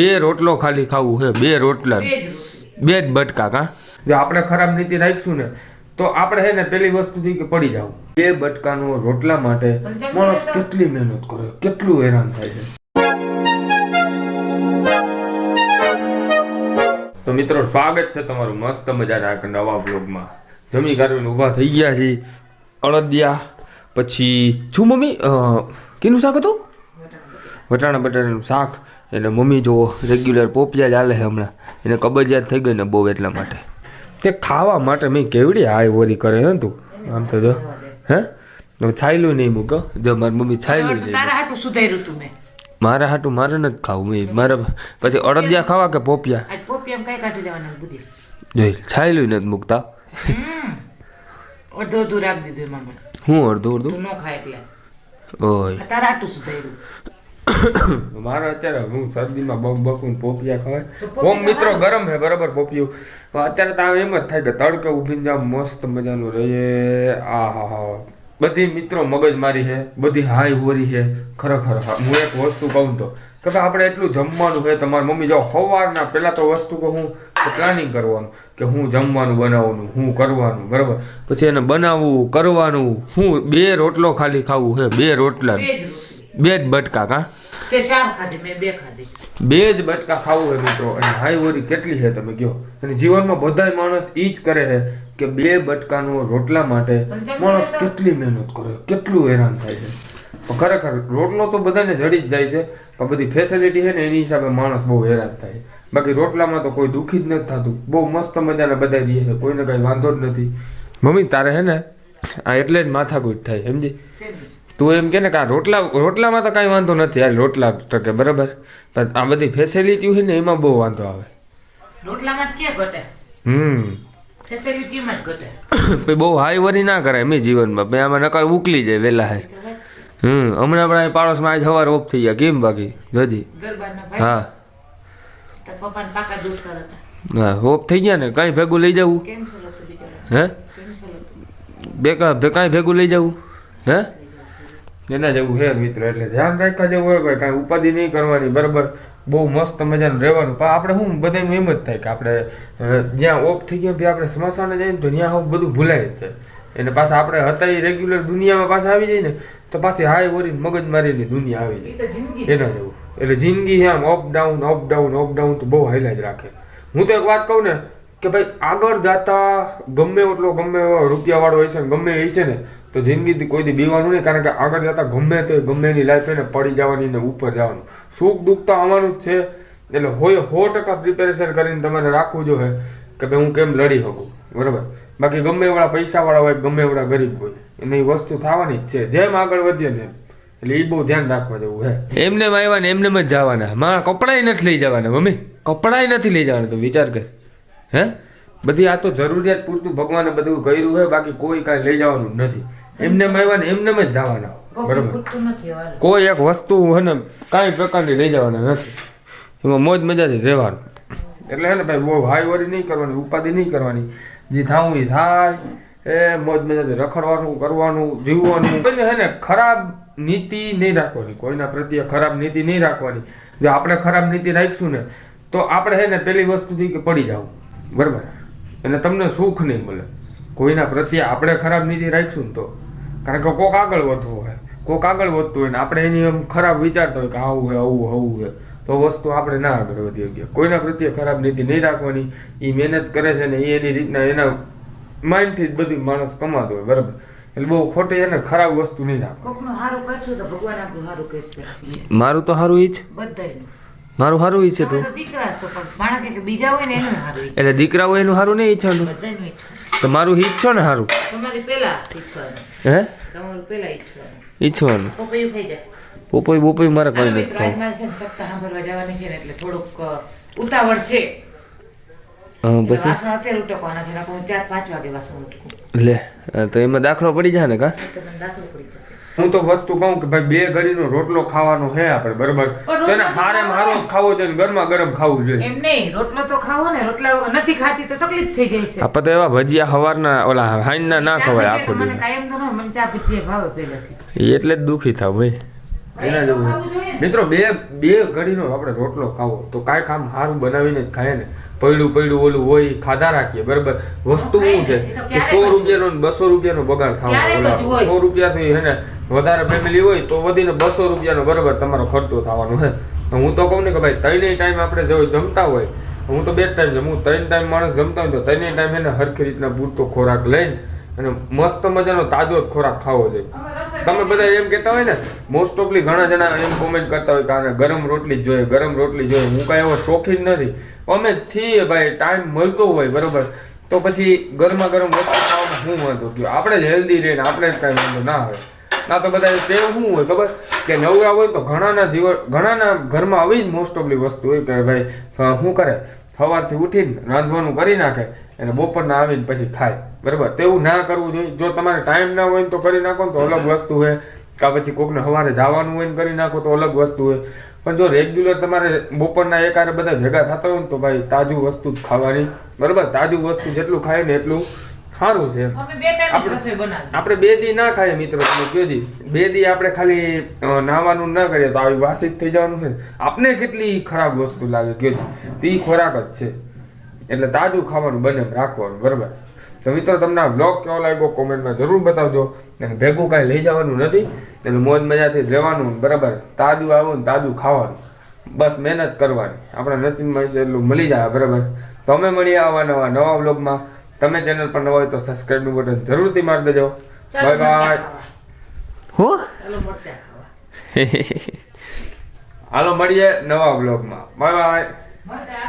બે રોટલો ખાલી ખાવું છે બે રોટલા. બે જ બટકા કા? જો આપણે ખરાબ નીતિ રાખીશું ને તો આપણે હે ને પેલી વસ્તુ થી કે પડી જાવ. બે બટકાનો રોટલા માટે માણસ કેટલી મહેનત કરે કેટલું હેરાન થાય છે. તો મિત્રો સ્વાગત છે તમારું મસ્ત મજાના એક નવા બ્લોગમાં જમી કાઢીને ઊભા થઈ ગયા છે અળદિયા પછી છું મમ્મી? કેનું શાક હતું? વટાણા બટાટાનું શાક. એટલે મમ્મી જુઓ રેગ્યુલર પોપિયા જ હાલે છે હમણાં. એને કબજિયાત થઈ ગઈ ને બહુ એટલા માટે. તે ખાવા માટે મેં કેવડી હાય વોરી કરે હે તું? આમ તો જો હે? છાયલું નહીં મૂકો જો મારી મમ્મી છાયલું નહીં તારા હાટું સુધાર્યું તું મેં. મારા હાટું મારે નથી ખાવું મેં મારે પછી અડદિયા ખાવા કે પોપિયા? પોપિયા કઈ કાઢી લેવાના બુદ્ધિ જોઈ છાયલું નથી મૂકતા. અડધું અડધું રાખી દીધું એમાં હું અડધું અડધું? તું ન ખાય એટલે. ઓય. તારા હાટું સુધાર્યું. મારે અત્યારે હું શરદીમાં બમ બકું પોપિયા ખવાય. ઓમ મિત્રો ગરમ છે બરાબર પોપિયું? અત્યારે તો એમ જ થાય કે તડકે ઊભી જાવ મસ્ત મજાનું રહીએ. આ હા હા બધી મિત્રો મગજ મારી છે બધી હાઈ હોરી છે ખરેખર. હા. એક વસ્તુ કહું તો કે ભાઈ આપણે એટલું જમવાનું છે તમારી મમ્મી જો સવારના પહેલા તો વસ્તુ કહું પ્લાનિંગ કરવાનું કે હું જમવાનું બનાવવાનું હું કરવાનું બરાબર? પછી એને બનાવવું કરવાનું હું બે રોટલો ખાલી ખાવું છે બે રોટલા. બે જ બટકા કા? કે ચાર ખાધી મેં બે ખાધી. બે જ બટકા ખાવું હોય મિત્રો અને હાઈ વરી કેટલી છે તમે કહો. અને જીવનમાં બધા માણસ ઈ જ કરે છે કે બે બટકાનો રોટલા માટે માણસ કેટલી મહેનત કરે કેટલું હેરાન થાય છે. ખરેખર રોટલો તો બધાને જડી જ જાય છે પણ બધી ફેસિલિટી છે ને એની હિસાબે માણસ બહુ હેરાન થાય. બાકી રોટલામાં તો કોઈ દુઃખી જ નથી થતું. બહુ મસ્ત મજાને બધા દે છે કોઈને કઈ વાંધો જ નથી. મમ્મી તારે હે ને આ એટલે જ માથાકૂટ થાય સમજી? તું એમ કે ને કે આ રોટલા રોટલામાં તો કાંઈ વાંધો નથી. આ રોટલા ટકે બરાબર. પણ આ બધી ફેસિલિટી હોય ને એમાં બહુ વાંધો આવે. રોટલામાં જ ઘટે? હમ. ફેસિલિટીમાં જ ઘટે? પછી બહુ હાઈ વરી ના કરાય મેં જીવનમાં. મેં આમાં નકર ઉકલી જાય વેલા હે હમ. હમણાં પણ અહીં પાડોશમાં આજ સવાર ઓફ થઈ ગયા. કેમ બાકી? જોજી. હા. હા ઓફ થઈ ગયા ને? કાંઈ ભેગું લઈ જવું? હે? બે કાંઈ ભેગું લઈ જવું? હે? એના જેવું છે મિત્ર એટલે ધ્યાન રાખવા જેવું હોય ભાઈ કાંઈ ઉપાધિ નહીં કરવાની બરાબર? બહુ મસ્ત મજાનું રહેવાનું. પણ આપણે શું બધાનું એમ જ થાય કે આપણે જ્યાં ઓફ થઈ ગયા પછી આપણે સ્મશાને જઈએ ને તો ત્યાં હું બધું ભૂલાય જ છે એને પાછા આપણે હતા એ રેગ્યુલર દુનિયામાં પાછા આવી જાય ને તો પાછી હાય વરીને મગજ મારીની દુનિયા આવી જાય. એના જેવું. એટલે જિંદગી આમ up down up down up down તો બહુ હાઈલા જ રાખે. હું તો એક વાત કહું ને કે ભાઈ આગળ જાતા ગમે એટલો ગમે એવો રૂપિયા વાળો હોય છે ને ગમે એ છે ને તો જિંદગીથી કોઈ દી બીવાનું નહીં કારણ કે આગળ જતા ગમે તો ગમે એની લાઈફ એને પડી જવાની ને ઉપર જવાનું. સુખ દુઃખ તો આવવાનું જ છે, એટલે હોય સો ટકા પ્રિપેરેશન કરીને તમારે રાખવું જોઈએ કે ભાઈ હું કેમ લડી શકું, બરાબર? બાકી ગમે એવડા પૈસા વાળા હોય, ગમે એવડા ગરીબ હોય, એને વસ્તુ થવાની જ છે. જેમ આગળ વધીએ ને એટલે એ બહુ ધ્યાન રાખવા જેવું હે એમને આવ્યા ને એમને જ જવાના. મારા કપડાય નથી લઈ જવાના, મમ્મી. કપડાય નથી લઈ જવાના, તો વિચાર કર. હે? બધી આ તો જરૂરિયાત પૂરતું ભગવાને બધું કર્યું છે, બાકી કોઈ કાંઈ લઈ જવાનું નથી. એમને આવ્યા ને એમને જ જવાના. બરાબર. કોઈ એક વસ્તુ હે ને કાંઈ પ્રકારની લઈ જવાના નથી. એમાં મોજ મજાથી રહેવાનું. એટલે હે ને ભાઈ બહુ હાઈ વરી નહીં કરવાની ઉપાધિ નહીં કરવાની. જે થાવું એ થાય. એ મોજ મજાથી રખડવાનું કરવાનું જીવવાનું. કોઈને હે ને ખરાબ નીતિ નહીં રાખવાની. કોઈના પ્રત્યે ખરાબ નીતિ નહીં રાખવાની. જો આપણે ખરાબ નીતિ રાખીશું ને તો આપણે હે ને પેલી વસ્તુથી કે પડી જવું. બરાબર? અને તમને સુખ નહીં મળે. કોઈના પ્રત્યે આપણે ખરાબ નીતિ રાખીશું ને તો કારણ કે કોક આગળ વધવું હોય. કોક આગળ વધતું હોય ને આપણે એની એમ ખરાબ વિચારતો હોય કે આવું હોય આવું આવું હોય. તો વસ્તુ આપણે ના આગળ વધી શકીએ. કોઈના પ્રત્યે ખરાબ નીતિ નહીં રાખવાની. એ મહેનત કરે છે ને એ એની રીતના એના માઇન્ડથી જ બધું માણસ કમાતો હોય બરાબર? એટલે બહુ ખોટી એને ખરાબ વસ્તુ નહીં રાખો કોકનું હારું કરશું તો ભગવાન આપણું હારું કરશે. મારું તો સારું ઈ જ. બધાયનું. મારું સારું ઈ છે તો. દીકરા છો પણ માણસ કે બીજા હોય ને એનું સારું એટલે દીકરા હોય એનું સારું નહીં ઈચ્છવાનું બધાયનું હિત છો ને સારું હે? તમારું ઈચ્છવાનું. પોપોઈ બોપોઈ મારે કોઈ નથી ખાવું ઉતાવળ છે. લે તો એમાં દાખલો પડી જાય ને કા? તો હું તો વસ્તુ કહું કે ભાઈ બે ઘડીનો રોટલો ખાવાનો છે આપણે બરોબર? તો એને હારે તો હારો ખાવો જોઈએ ગરમા ગરમ ખાવું જોઈએ. એમ નહીં રોટલો તો ખાવો ને રોટલા વગર નથી ખાતી તો તકલીફ થઈ જાય છે. આપણે તો એવા ભજીયા હવારના ઓલા હાઈના ના ખવાય આખો દિવસ. કાયમ તો ન મને ચા ભજીયા ભાવે પહેલેથી. એ એટલે જ દુખી થાવ ભાઈ. એના જેવું. મિત્રો બે બે ઘડીનો આપણે રોટલો ખાવો તો કાંઈ કામ સારું બનાવીને જ ખાય ને. પૈડું પૈડું ઓલું હોય ખાધા રાખીએ બરાબર? વસ્તુ શું છે? કે સો રૂપિયાનો ને બસો રૂપિયાનો બગાડ થવાનો. સો રૂપિયાથી હે ને વધારે ફેમિલી હોય તો વધીને બસો રૂપિયાનો બરાબર તમારો ખર્ચો થવાનો હે. હું તો કહું ને કે ભાઈ ત્રણેય ટાઈમ આપણે જો જમતા હોય હું તો બે ટાઈમ જમું. ત્રણ ટાઈમ માણસ જમતા હોય તો ત્રણેય ટાઈમ એને હરખી રીતના પૂરતો ખોરાક લઈને અને મસ્ત મજાનો તાજો જ ખોરાક ખાવો જોઈએ. તમે બધા એમ કહેતા હોય ને મોસ્ટ ઓફલી ઘણા જણા એમ કોમેન્ટ કરતા હોય કે ગરમ રોટલી જ જોઈએ ગરમ રોટલી જોઈએ. હું કાંઈ એવો શોખીન નથી. અમે છીએ ભાઈ ટાઈમ મળતો હોય બરોબર. તો પછી ગરમા ગરમ વસ્તુ ખાવામાં શું વાંધો ગયો આપણે જ હેલ્ધી રહીને આપણે જ કાંઈ વાંધો ના આવે. ના તો બધા તે શું હોય, ખબર? કે નવરા હોય તો ઘણાના જીવન ઘણાના ઘરમાં આવી જ મોસ્ટ ઓફલી વસ્તુ હોય કે ભાઈ શું કરે? સવારથી ઉઠીને રાંધવાનું કરી નાખે અને બપોરના આવીને પછી ખાય, બરાબર? તેવું ના કરવું જોઈએ. જો તમારે ટાઈમ ના હોય તો કરી નાખો તો અલગ વસ્તુ હોય. કાં પછી કોકને સવારે જવાનું હોય ને કરી નાખો તો અલગ વસ્તુ હોય. પણ જો રેગ્યુલર તમારે બપોરના એકારે બધા ભેગા થતા હોય ને તો ભાઈ તાજું વસ્તુ જ ખાવાની, બરાબર? તાજું વસ્તુ જેટલું ખાય ને એટલું સારું છે. આપણે- આપણે બે દી ના ખાઈએ મિત્રો તમે કયો જી બે દી આપણે ખાલી નાવાનું ના કરીએ તો આવી વાસી જ થઈ જવાનું છે આપને કેટલી ખરાબ વસ્તુ લાગે કયો દી? તો એ ખોરાક જ છે. એટલે તાજું ખાવાનું બને રાખવાનું બરાબર? તો મિત્રો તમને આ બ્લોગ કેવો લાગ્યો કોમેન્ટમાં જરૂર બતાવજો. અને ભેગું કાંઈ લઈ જવાનું નથી એટલે મોજ મજાથી રહેવાનું બરાબર? તાજું આવું તાજું ખાવાનું. બસ મહેનત કરવાની. આપણા નસીબમાં એટલું મળી જાય બરાબર? તમે મળીએ આવા નવા નવા બ્લોગમાં તમે ચેનલ પર નવા હોય તો સબસ્ક્રાઇબનું બટન જરૂરથી મારી દેજો. બાય બાય હો? ચાલો મરચાં ખાવા. હાલો મળીએ નવા બ્લોગમાં બાય બાય મરચાં.